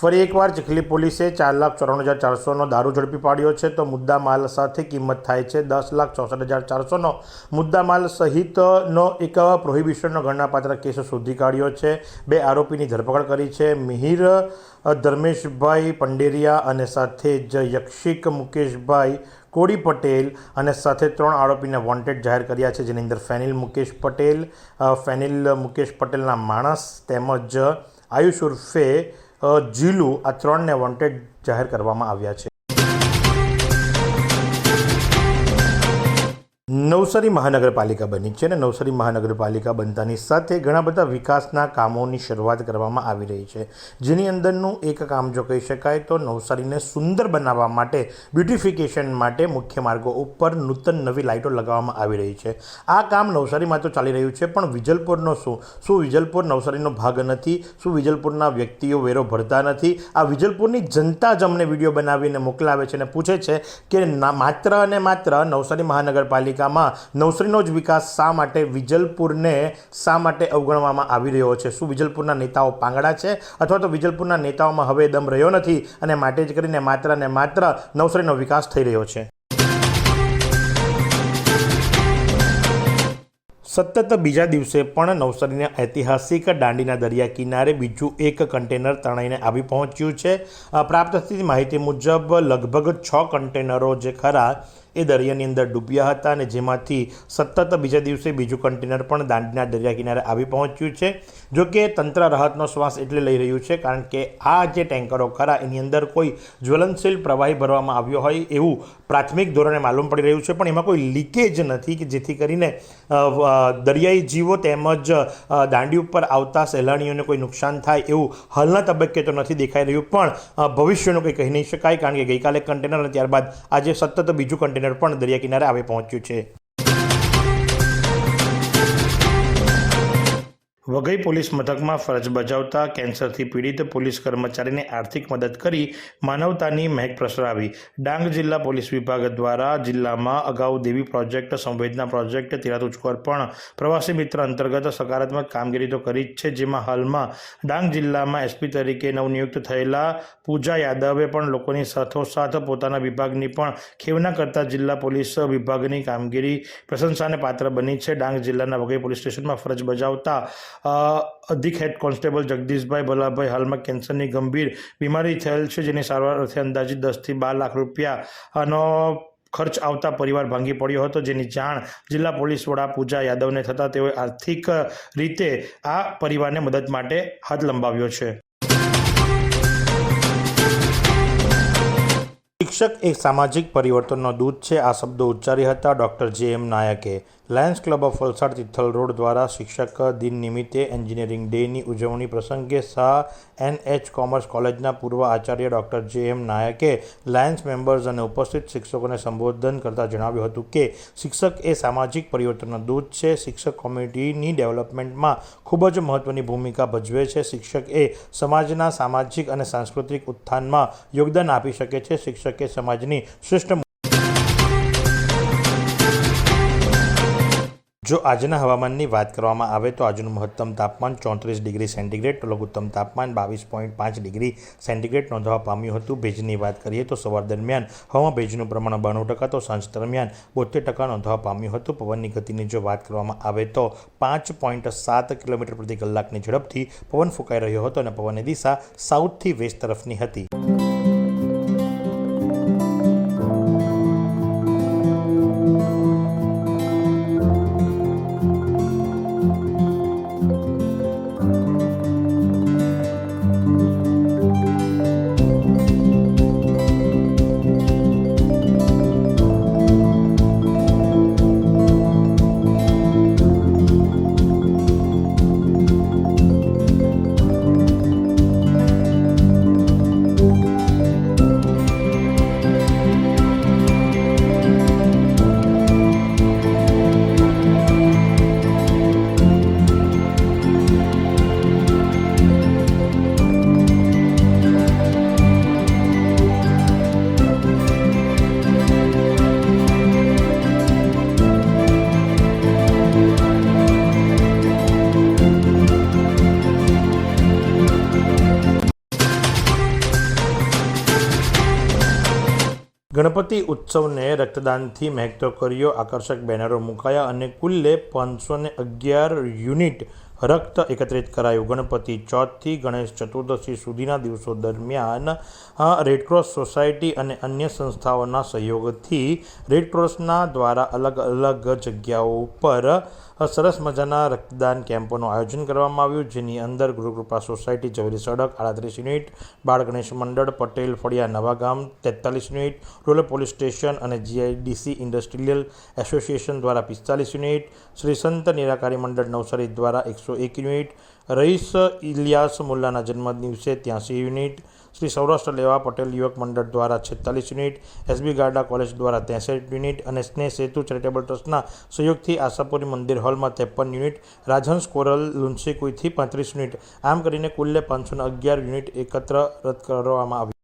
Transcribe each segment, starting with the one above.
ફરી એકવાર ચીખલી પોલીસે ચાર લાખ ચોરાણું હજાર ચારસોનો દારૂ ઝડપી પાડ્યો છે તો મુદ્દા માલ સાથે કિંમત થાય છે દસ લાખ ચોસઠ હજાર ચારસોનો. મુદ્દા માલ સહિતનો એક પ્રોહિબિશનનો ગણનાપાત્ર કેસ શોધી કાઢ્યો છે. બે આરોપીની ધરપકડ કરી છે મિહિર, ધર્મેશભાઈ પંડેરિયા અને સાથે જ યક્ષિક મુકેશભાઈ કોડી પટેલ અને સાથે ત્રણ આરોપીને વોન્ટેડ જાહેર કર્યા છે, જેની અંદર ફેનિલ મુકેશ પટેલ ફેનિલ મુકેશ પટેલના માણસ તેમજ આયુષ ઉર્ફે જીલુ આ ત્રણને વોન્ટેડ જાહેર કરવામાં આવ્યા છે. નવસારી મહાનગરપાલિકા બની છે અને નવસારી મહાનગરપાલિકા બનતાની સાથે ઘણા બધા વિકાસના કામોની શરૂઆત કરવામાં આવી રહી છે. જેની અંદરનું એક કામ જો કહી શકાય તો નવસારીને સુંદર બનાવવા માટે બ્યુટિફિકેશન માટે મુખ્ય માર્ગો ઉપર નૂતન નવી લાઇટો લગાવવામાં આવી રહી છે. આ કામ નવસારીમાં તો ચાલી રહ્યું છે, પણ વિજલપુરનો શું? શું વિજલપુર નવસારીનો ભાગ નથી? શું વિજલપુરના વ્યક્તિઓ વેરો ભરતા નથી? આ વિજલપુરની જનતા જ અમને વીડિયો બનાવીને મોકલાવે છે અને પૂછે છે કે માત્ર અને માત્ર નવસારી મહાનગરપાલિકામાં નવસારીનો જ વિકાસ શા માટે વિજલપુરને શા માટે અવગણવામાં આવી રહ્યો છે? શું વિજલપુરના નેતાઓ પાંગડા છે અથવા તો વિજલપુરના નેતાઓમાં હવે દમ રહ્યો નથી અને માટે જ કરીને માત્ર ને માત્ર નવસરીનો વિકાસ થઈ રહ્યો છે? સતત બીજા દિવસે પણ નવસારીના ઐતિહાસિક દાંડીના દરિયા કિનારે બીજું એક કન્ટેનર તણાઈને આવી પહોંચ્યું છે. પ્રાપ્ત થતી માહિતી મુજબ લગભગ છ કન્ટેનરો જે ખરા એ દરિયાની અંદર ડૂબ્યા હતા અને જેમાંથી સતત બીજા દિવસે બીજું કન્ટેનર પણ દાંડીના દરિયા કિનારે આવી પહોંચ્યું છે. જો કે તંત્ર રાહતનો શ્વાસ એટલે લઈ રહ્યું છે, કારણ કે આ જે ટેન્કરો ખરા, એની અંદર કોઈ જ્વલનશીલ પ્રવાહી ભરવામાં આવ્યો હોય એવું પ્રાથમિક ધોરણે માલુમ પડી રહ્યું છે, પણ એમાં કોઈ લીકેજ નથી કે જેથી કરીને દરિયાઈ જીવો તેમજ દાંડી ઉપર આવતા સહેલાણીઓને કોઈ નુકસાન થાય એવું હાલના તબક્કે તો નથી દેખાઈ રહ્યું. પણ ભવિષ્યનું કંઈ કહી નહીં શકાય, કારણ કે ગઈકાલે કન્ટેનર અને ત્યારબાદ આજે સતત બીજું કન્ટેનર પણ દરિયા કિનારે આવી પહોંચ્યું છે. વઘઈ પોલીસ મથકમાં ફરજ બજાવતા કેન્સરથી પીડિત પોલીસ કર્મચારીને આર્થિક મદદ કરી માનવતાની મહેક પ્રસરાવી. ડાંગ જિલ્લા પોલીસ વિભાગ દ્વારા જિલ્લામાં અગાઉ દેવી પ્રોજેક્ટ, સંવેદના પ્રોજેક્ટ તિરાતુચકોર પણ પ્રવાસી મિત્ર અંતર્ગત સકારાત્મક કામગીરી તો કરી જ છે, જેમાં હાલમાં ડાંગ જિલ્લામાં એસપી તરીકે નવનિયુક્ત થયેલા પૂજા યાદવે પણ લોકોની સાથોસાથ પોતાના વિભાગની પણ ખેવના કરતા જિલ્લા પોલીસ વિભાગની કામગીરી પ્રશંસાને પાત્ર બની છે. ડાંગ જિલ્લાના વઘઈ પોલીસ સ્ટેશનમાં ફરજ બજાવતા અધિક હેડ કોન્સ્ટેબલ જગદીશભાઈ ભલાભાઈ હાલમાં કેન્સરની ગંભીર બીમારી થયેલ છે, જેની સારવાર અર્થે અંદાજિત દસથી બાર લાખ રૂપિયાનો ખર્ચ આવતા પરિવાર ભાંગી પડ્યો હતો, જેની જાણ જિલ્લા પોલીસ વડા પૂજા યાદવને થતાં તેઓએ આર્થિક રીતે આ પરિવારને મદદ માટે હાથ લંબાવ્યો છે. શિક્ષક એક સામાજિક પરિવર્તનનો દૂત છે, આ શબ્દો ઉચ્ચારી હતા ડૉક્ટર જે M નાયકે. Lions Club of Valsad Tithal road દ્વારા શિક્ષક દિન નિમિત્તે એન્જિનિયરિંગ ડેની ઉજવણી પ્રસંગે શાહ એન એચ કોમર્સ કોલેજના પૂર્વ આચાર્ય ડૉક્ટર જે એમ નાયકે લાયન્સ મેમ્બર્સ અને ઉપસ્થિત શિક્ષકોને સંબોધન કરતાં જણાવ્યું હતું કે શિક્ષક એ સામાજિક પરિવર્તનનો દૂત છે. શિક્ષક કોમ્યુનિટીની ડેવલપમેન્ટમાં ખૂબ જ મહત્ત્વની ભૂમિકા ભજવે છે. શિક્ષક એ સમાજના સામાજિક અને સાંસ્કૃતિક ઉત્થાનમાં યોગદાન આપી શકે છે. શિક્ષકે સમાજની શ્રેષ્ઠ જો આજના હવામાનની વાત કરવામાં આવે તો આજનું મહત્તમ તાપમાન ચોત્રીસ ડિગ્રી સેન્ટીગ્રેડ, તો લઘુત્તમ તાપમાન બાવીસ પોઈન્ટ પાંચ ડિગ્રી સેન્ટીગ્રેડ નોંધવા પામ્યું હતું. ભેજની વાત કરીએ તો સવાર દરમિયાન હવામાં ભેજનું પ્રમાણ બાણું ટકા, તો સાંજ દરમિયાન બોતેર ટકા નોંધવા પામ્યું હતું. પવનની ગતિની જો વાત કરવામાં આવે તો પાંચ પોઈન્ટ સાત કિલોમીટર પ્રતિ કલાકની ઝડપથી પવન ફૂંકાઈ રહ્યો હતો અને પવનની દિશા સાઉથથી વેસ્ટ તરફની હતી. ગણપતિ ઉત્સવને રક્તદાનથી મહેકતો કર્યો. આકર્ષક બેનરો મુકાયા અને કુલ્લે પાંચસો ને અગિયાર યુનિટ રક્ત એકત્રિત કરાયું. ગણપતિ ચોથથી ગણેશ ચતુર્દશી સુધીના દિવસો દરમિયાન રેડક્રોસ સોસાયટી અને અન્ય સંસ્થાઓના સહયોગથી રેડક્રોસના દ્વારા અલગ અલગ જગ્યાઓ ઉપર સરસ મજાના રક્તદાન કેમ્પોનું આયોજન કરવામાં આવ્યું, જેની અંદર ગુરુકૃપા સોસાયટી જવેરી સડક આડત્રીસ યુનિટ, બાળ ગણેશ મંડળ, પટેલ ફળિયા નવાગામ તેતાલીસ યુનિટ, રૂરલ પોલીસ સ્ટેશન અને જીઆઈડીસી ઇન્ડસ્ટ્રીયલ એસોસિએશન દ્વારા પિસ્તાલીસ યુનિટ, શ્રી સંત નિરાકારી મંડળ નવસારી દ્વારા એકસો એક યુનિટ, રઈસ ઇલિયાસ મુલ્લાના જન્મદિવસે ત્યાંસી યુનિટ શ્રી સૌરાષ્ટ્ર લેવા પટેલ યુવક મંડળ દ્વારા છેતાલીસ યુનિટ એસબી ગાર્ડા કોલેજ દ્વારા ત્રેસઠ યુનિટ અને સ્નેહ સેતુ ચેરિટેબલ ટ્રસ્ટના સહયોગથી આશાપુરી મંદિર હોલમાં ત્રેપન યુનિટ, રાજહંસ કોરલ લુન્સીકુઈથી પાંત્રીસ યુનિટ. આમ કરીને કુલ્લે પાંચસો અગિયાર યુનિટ એકત્ર રદ કરવામાં આવી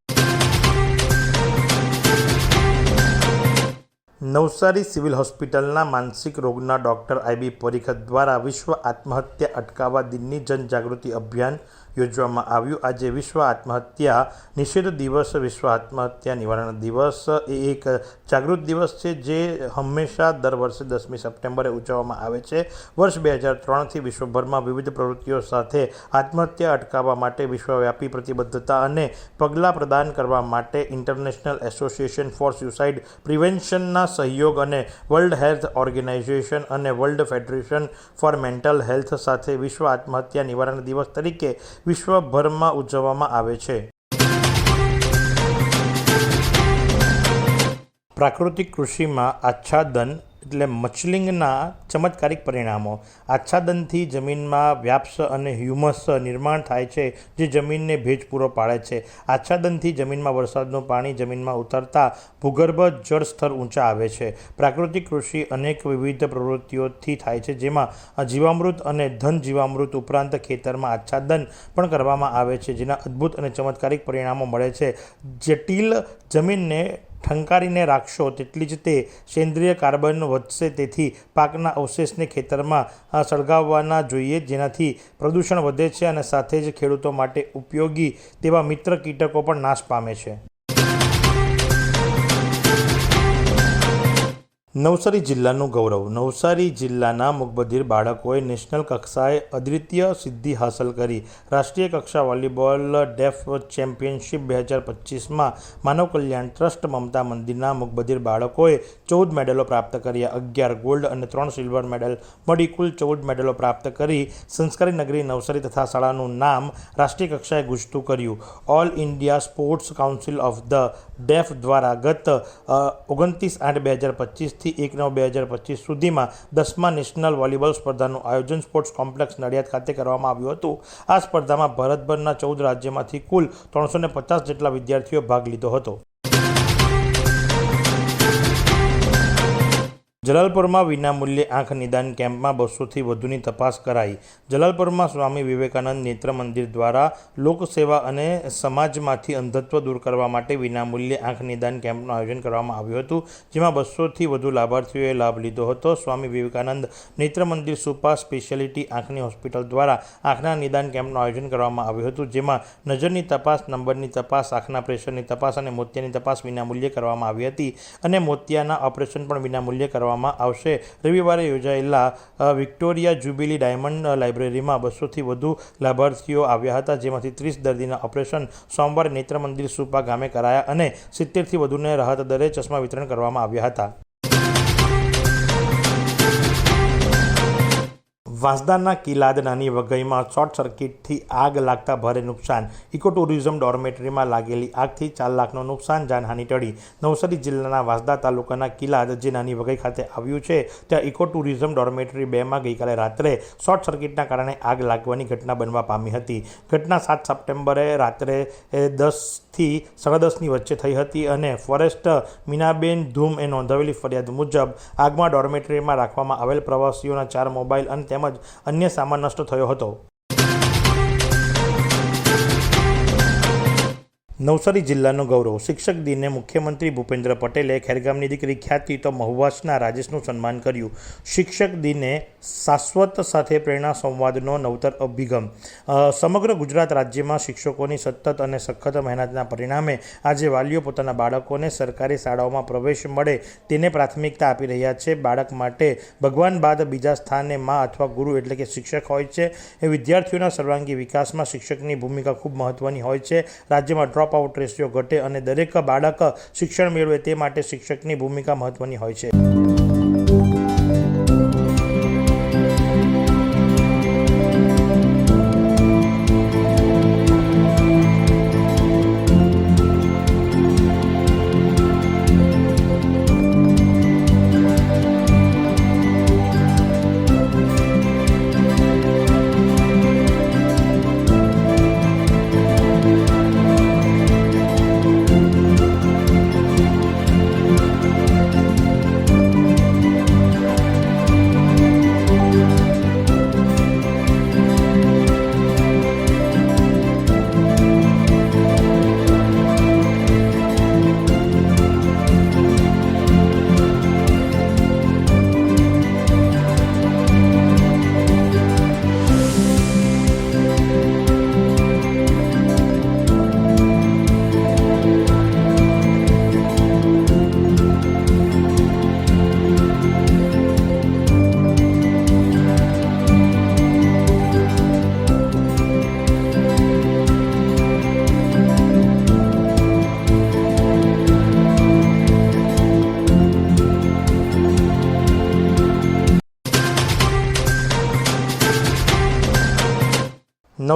નવસારી સિવિલ હોસ્પિટલના માનસિક રોગના ડૉક્ટર આઈબી પરીખત દ્વારા વિશ્વ આત્મહત્યા અટકાવવા દિનની જનજાગૃતિ અભિયાન યોજવામાં આવ્યું. આજે વિશ્વ આત્મહત્યા નિષેધ દિવસ, વિશ્વ આત્મહત્યા નિવારણ દિવસ. એ એક જાગૃત દિવસ છે જે હંમેશા દર વર્ષે દસમી સપ્ટેમ્બરે ઉજવવામાં આવે છે. વર્ષ બે હજાર ત્રણથી વિશ્વભરમાં વિવિધ પ્રવૃત્તિઓ સાથે આત્મહત્યા અટકાવવા માટે વિશ્વવ્યાપી પ્રતિબદ્ધતા અને પગલાં પ્રદાન કરવા માટે ઇન્ટરનેશનલ એસોસિએશન ફોર સ્યુસાઇડ પ્રિવેન્શનના સહયોગ અને વર્લ્ડ હેલ્થ ઓર્ગેનાઇઝેશન અને World Federation for Mental Health સાથે વિશ્વ આત્મહત્યા નિવારણ દિવસ તરીકે વિશ્વભરમાં ઉજવવામાં આવે છે. પ્રાકૃતિક કૃષિમાં આચ્છાદન એટલે મચલિંગના ચમત્કારિક પરિણામો. આચ્છાદનથી જમીનમાં વ્યાપ્સ અને હ્યુમસ નિર્માણ થાય છે, જે જમીનને ભેજ પૂરો પાડે છે. આચ્છાદનથી જમીનમાં વરસાદનું પાણી જમીનમાં ઉતરતા ભૂગર્ભ જળ સ્તર ઊંચા આવે છે. પ્રાકૃતિક કૃષિ અનેક વિવિધ પ્રવૃત્તિઓથી થાય છે, જેમાં જીવામૃત અને ધન જીવામૃત ઉપરાંત ખેતરમાં આચ્છાદન પણ કરવામાં આવે છે, જેના અદ્ભુત અને ચમત્કારિક પરિણામો મળે છે. જટિલ જમીનને ઠંકારીને રાખશો તેટલી જ તે સેન્દ્રિય કાર્બન વધશે. તેથી પાકના અવશેષને ખેતરમાં સળગાવવાના જોઈએ, જેનાથી પ્રદૂષણ વધે છે અને સાથે જ ખેડૂતો માટે ઉપયોગી તેવા મિત્ર કીટકો પણ નાશ પામે છે. નવસારી જિલ્લાનું ગૌરવ. નવસારી જિલ્લાના મુકબધિર બાળકોએ નેશનલ કક્ષાએ અદ્વિતીય સિદ્ધિ હાંસલ કરી. રાષ્ટ્રીય કક્ષા વોલીબોલ ડેફ ચેમ્પિયનશિપ બે હજાર પચીસમાં માનવ કલ્યાણ ટ્રસ્ટ મમતા મંદિરના મુકબધિર બાળકોએ ચૌદ મેડલો પ્રાપ્ત કર્યા. અગિયાર ગોલ્ડ અને ત્રણ સિલ્વર મેડલ મળી કુલ ચૌદ મેડલો પ્રાપ્ત કરી સંસ્કારી નગરી નવસારી તથા શાળાનું નામ રાષ્ટ્રીય કક્ષાએ ગુજતું કર્યું. All India Sports Council of the Deaf દ્વારા ગત ઓગણત્રીસ આઠ બે હજાર પચીસથી એક નવ બે હજાર પચીસ સુધીમાં દસમા નેશનલ વોલીબોલ સ્પર્ધાનું આયોજન સ્પોર્ટ્સ કોમ્પ્લેક્સ નડિયાદ ખાતે કરવામાં આવ્યું હતું. આ સ્પર્ધામાં ભારતભરના ચૌદ રાજ્યમાંથી કુલ ત્રણસો પચાસ જેટલા વિદ્યાર્થીઓ ભાગ લીધો હતો. જલાલપુરમાં વિનામૂલ્યે આંખ નિદાન કેમ્પમાં બસોથી વધુની તપાસ કરાઈ. જલાલપુરમાં સ્વામી વિવેકાનંદ નેત્ર મંદિર દ્વારા લોકસેવા અને સમાજમાંથી અંધત્વ દૂર કરવા માટે વિનામૂલ્યે આંખ નિદાન કેમ્પનું આયોજન કરવામાં આવ્યું હતું, જેમાં બસોથી વધુ લાભાર્થીઓએ લાભ લીધો હતો. સ્વામી વિવેકાનંદ નેત્ર મંદિર સુપા સ્પેશિયાલિટી આંખની હોસ્પિટલ દ્વારા આંખના નિદાન કેમ્પનું આયોજન કરવામાં આવ્યું હતું, જેમાં નજરની તપાસ, નંબરની તપાસ, આંખના પ્રેશરની તપાસ અને મોતિયાની તપાસ વિનામૂલ્યે કરવામાં આવી હતી અને મોતિયાના ઓપરેશન પણ વિનામૂલ્યે કરવામાં આવશે. રવિવારે યોજાયેલા વિક્ટોરિયા જ્યુબિલી ડાયમંડ લાઇબ્રેરીમાં બસોથી વધુ લાભાર્થીઓ આવ્યા હતા, જેમાંથી ત્રીસ દર્દીના ઓપરેશન સોમવારે નેત્રમંદિર સુપા ગામે કરાયા અને સિત્તેરથી વધુને રાહત દરે ચશ્મા વિતરણ કરવામાં આવ્યા હતા. વાંસદાના કિલાદ નાની વઘઈમાં શોર્ટ સર્કિટથી આગ લાગતા ભારે નુકસાન. ઇકો ટુરિઝમ ડોર્મેટરીમાં લાગેલી આગથી ચાર લાખનું નુકસાન, જાનહાની ટળી. નવસારી જિલ્લાના વાંસદા તાલુકાના કિલાદ જે નાની વઘઈ ખાતે આવ્યું છે, ત્યાં ઇકો ટુરિઝમ ડોર્મેટરી બેમાં ગઈકાલે રાત્રે શોર્ટ સર્કિટના કારણે આગ લાગવાની ઘટના બનવા પામી હતી. ઘટના સાત સપ્ટેમ્બરે રાત્રે દસથી સાડા દસની વચ્ચે થઈ હતી અને ફોરેસ્ટ મીનાબેન ધૂમ એ નોંધાવેલી ફરિયાદ મુજબ આગમાં ડોર્મેટરીમાં રાખવામાં આવેલ પ્રવાસીઓના ચાર મોબાઈલ અને તેમજ અન્ય સામાન નષ્ટ થયો હતો. નવસારી જિલ્લાનું ગૌરવ. શિક્ષક દિને મુખ્યમંત્રી ભૂપેન્દ્ર પટેલે ખેરગામની દીકરી ખ્યાતિ તો મહુવાસના રાજેશનું સન્માન કર્યું. શિક્ષક દિને શાશ્વત સાથે પ્રેરણા સંવાદનો નવતર અભિગમ. સમગ્ર ગુજરાત રાજ્યમાં શિક્ષકોની સતત અને સખત મહેનતના પરિણામે આજે વાલીઓ પોતાના બાળકોને સરકારી શાળાઓમાં પ્રવેશ મળે તેને પ્રાથમિકતા આપી રહ્યા છે. બાળક માટે ભગવાન બાદ બીજા સ્થાને મા અથવા ગુરુ એટલે કે શિક્ષક હોય છે. એ વિદ્યાર્થીઓના સર્વાંગી વિકાસમાં શિક્ષકની ભૂમિકા ખૂબ મહત્ત્વની હોય છે. રાજ્યમાં ડ્રોપ આઉટ રેશિયો ઘટે અને દરેક બાળક શિક્ષણ મેળવે તે માટે શિક્ષકની ભૂમિકા મહત્વની હોય છે.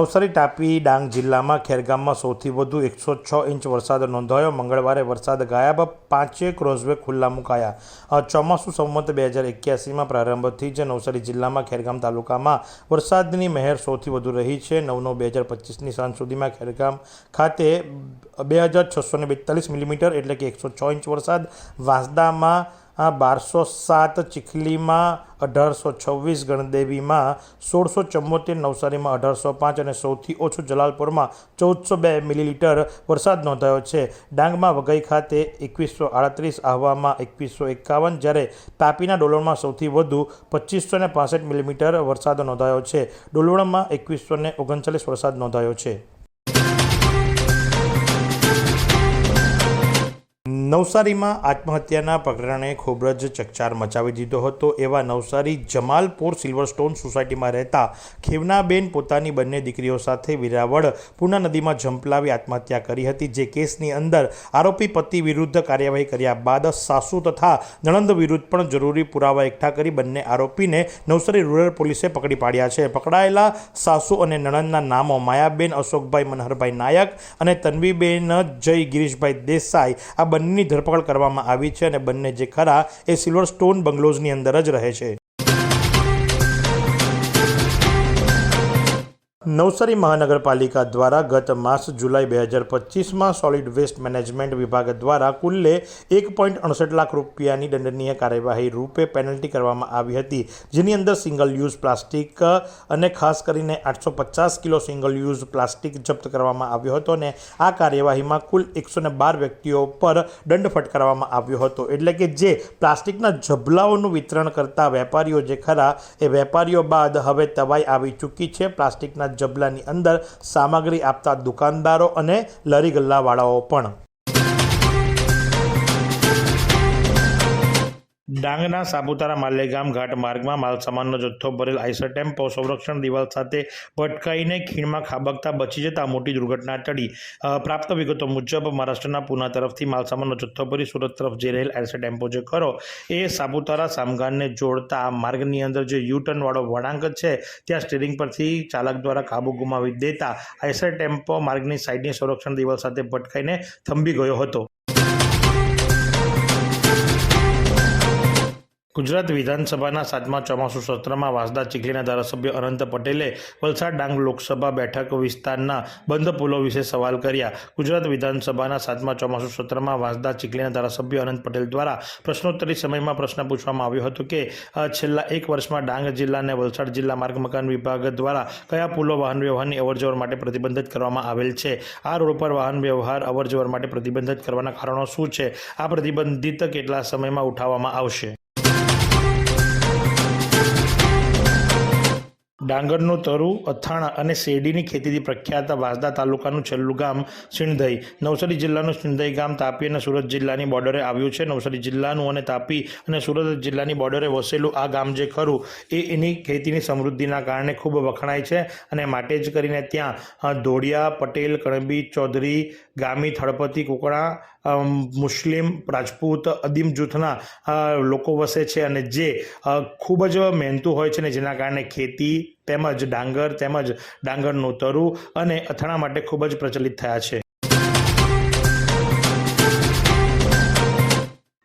નવસારી તાપી ડાંગ જિલ્લામાં ખેરગામમાં સૌથી વધુ એકસો છ ઇંચ વરસાદ નોંધાયો. મંગળવારે વરસાદ ગાયબ, પાંચે ક્રોઝવે ખુલ્લા મુકાયા. ચોમાસું સંવત બે હજાર એક્યાસીમાં પ્રારંભથી જ નવસારી જિલ્લામાં ખેરગામ તાલુકામાં વરસાદની મહેર સૌથી વધુ રહી છે. નવ નવ બે હજાર પચીસની સાંજ સુધીમાં ખેરગામ ખાતે બે હજાર છસો ને બેતાલીસ મિલીમીટર એટલે કે એકસો છ ઇંચ વરસાદ વાંસદામાં આ બારસો સાત ચીખલીમાં અઢારસો છવ્વીસ ગણદેવીમાં સોળસો ચુમ્મોતેર નવસારીમાં અઢારસો પાંચ અને સૌથી ઓછું જલાલપુરમાં ચૌદસો બે મિલીલીટર વરસાદ નોંધાયો છે. ડાંગમાં વઘઈ ખાતે એકવીસો આડત્રીસ, આહવામાં એકવીસો એકાવન, જ્યારે તાપીના ડોલોરમાં સૌથી વધુ પચીસો ને મિલીમીટર વરસાદ નોંધાયો છે. ડોલોરમાં એકવીસો ને ઓગણચાલીસ વરસાદ નોંધાયો છે. નવસારીમાં આત્મહત્યાના પ્રકરણે ખૂબ જ ચકચાર મચાવી દીધો હતો. એવા નવસારી જમાલપુર સિલ્વરસ્ટોન સોસાયટીમાં રહેતા ખેવનાબેન પોતાની બંને દીકરીઓ સાથે વિરાવળ પૂર્ણા નદીમાં ઝંપલાવી આત્મહત્યા કરી હતી, જે કેસની અંદર આરોપી પતિ વિરુદ્ધ કાર્યવાહી કર્યા બાદ સાસુ તથા નણંદ વિરુદ્ધ પણ જરૂરી પુરાવા એકઠા કરી બંને આરોપીને નવસારી રૂરલ પોલીસે પકડી પાડ્યા છે. પકડાયેલા સાસુ અને નણંદના નામો માયાબેન, અશોકભાઈ, મનહરભાઈ નાયક અને તન્વીબેન, જય ગિરીશભાઈ દેસાઈ આ બંનેની ધરપકડ કરવામાં આવી છે અને બંને જે ખરા એ સિલ્વર સ્ટોન બંગલોઝની અંદર જ રહે છે. નવસારી મહાનગરપાલિકા દ્વારા ગત માસ જુલાઈ બે હજાર પચીસમાં સોલિડ વેસ્ટ મેનેજમેન્ટ વિભાગ દ્વારા કુલ્લે એક પોઈન્ટ અડસઠ લાખ રૂપિયાની દંડનીય કાર્યવાહી રૂપે પેનલ્ટી કરવામાં આવી હતી, જેની અંદર સિંગલ યુઝ પ્લાસ્ટિક અને ખાસ કરીને આઠસો પચાસ કિલો સિંગલ યુઝ પ્લાસ્ટિક જપ્ત કરવામાં આવ્યો હતો અને આ કાર્યવાહીમાં કુલ એકસો બાર વ્યક્તિઓ પર દંડ ફટકારવામાં આવ્યો હતો. એટલે કે જે પ્લાસ્ટિકના જબલાઓનું વિતરણ કરતા વેપારીઓ જે ખરા, એ વેપારીઓ બાદ હવે તવાઈ આવી ચૂકી છે. પ્લાસ્ટિકના જબલાની અંદર સામગ્રી આપતા દુકાનદારો અને લરી ગલ્લાવાળાઓ પણ. ડાંગના સાપુતારા માલેગામ ઘાટ માર્ગમાં માલસામાનનો જથ્થો ભરેલ આઈસર ટેમ્પો સંરક્ષણ દિવાલ સાથે ભટકાઈને ખીણમાં ખાબકતા બચી જતા મોટી દુર્ઘટના ટળી. પ્રાપ્ત વિગતો મુજબ મહારાષ્ટ્રના પુના તરફથી માલસામાનનો જથ્થો ભરી સુરત તરફ જઈ રહેલ આઈસર ટેમ્પો જે ખરો એ સાપુતારા સામગાનને જોડતા માર્ગની અંદર જે યુ ટર્ન વળાંક છે, ત્યાં સ્ટીરિંગ પરથી ચાલક દ્વારા કાબુ ગુમાવી દેતા આઈસર ટેમ્પો માર્ગની સાઈડની સંરક્ષણ દિવાલ સાથે ભટકાઈને થંભી ગયો હતો. ગુજરાત વિધાનસભાના સાતમા, ચોમાસુ સત્રમાં વાસદા ચીખલીના ધારાસભ્ય અનંત પટેલે વલસાડ ડાંગ લોકસભા બેઠક વિસ્તારના બંધ પુલો વિશે સવાલ કર્યા. ગુજરાત વિધાનસભાના સાતમા, ચોમાસુ સત્રમાં વાસદા ચીખલીના ધારાસભ્ય અનંત પટેલ દ્વારા પ્રશ્નોત્તરી સમયમાં પ્રશ્ન પૂછવામાં આવ્યો હતો કે છેલ્લા એક વર્ષમાં ડાંગ જિલ્લા અને વલસાડ જિલ્લા માર્ગ મકાન વિભાગ દ્વારા કયા પુલો વાહન વ્યવહારની અવરજવર માટે પ્રતિબંધિત કરવામાં આવેલ છે? આ રોડ પર વાહન વ્યવહાર અવરજવર માટે પ્રતિબંધિત કરવાના કારણો શું છે? આ પ્રતિબંધિત કેટલા સમયમાં ઉઠાવવામાં આવશે? ડાંગરનું તરુ અથાણા અને શેરડીની ખેતીથી પ્રખ્યાત વાંસદા તાલુકાનું છેલ્લું ગામ સિણધઈ નવસારી જિલ્લાનું સિણધઈ ગામ તાપી અને સુરત જિલ્લાની બોર્ડરે આવ્યું છે. નવસારી જિલ્લાનું અને તાપી અને સુરત જિલ્લાની બોર્ડરે વસેલું આ ગામ જે ખરું એ એની ખેતીની સમૃદ્ધિના કારણે ખૂબ વખણાય છે અને માટે જ કરીને ત્યાં ધોળિયા પટેલ કણબી ચૌધરી ગામી થળપતિ અમ, મુસ્લિમ રાજપૂત અદીમ જૂથના લોકો વસે છે અને જે ખૂબ જ મહેનતું હોય છે ને જેના કારણે ખેતી તેમજ ડાંગર તેમજ ડાંગરનું તરુ અને અથાણા માટે ખૂબ જ પ્રચલિત થયા છે.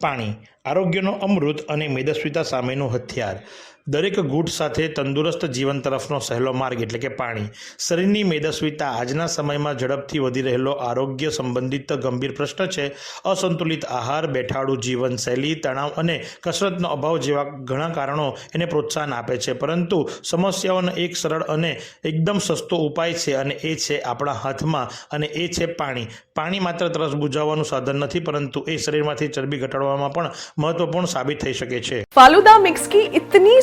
પાણી, આરોગ્યનો અમૃત અને મેદસ્વીતા સામેનું હથિયાર. દરેક ગુટ સાથે તંદુરસ્ત જીવન તરફનો સહેલો માર્ગ એટલે કે પાણી. શરીરની મેદસ્વીતા આજના સમયમાં ઝડપથી વધી રહેલો આરોગ્ય સંબંધિત ગંભીર પ્રશ્ન છે. અસંતુલિત આહાર, બેઠાડું જીવનશૈલી, તણાવ અને કસરતનો અભાવ જેવા ઘણા કારણો એને પ્રોત્સાહન આપે છે. પરંતુ સમસ્યાઓનો એક સરળ અને એકદમ સસ્તો ઉપાય છે અને એ છે આપણા હાથમાં અને એ છે પાણી. પાણી માત્ર તરસ બુજાવવાનું સાધન નથી, પરંતુ એ શરીરમાંથી ચરબી ઘટાડવામાં પણ મહત્વપૂર્ણ સાબિત થઈ શકે છે. ફાલુદા મિક્સ કી ઇતની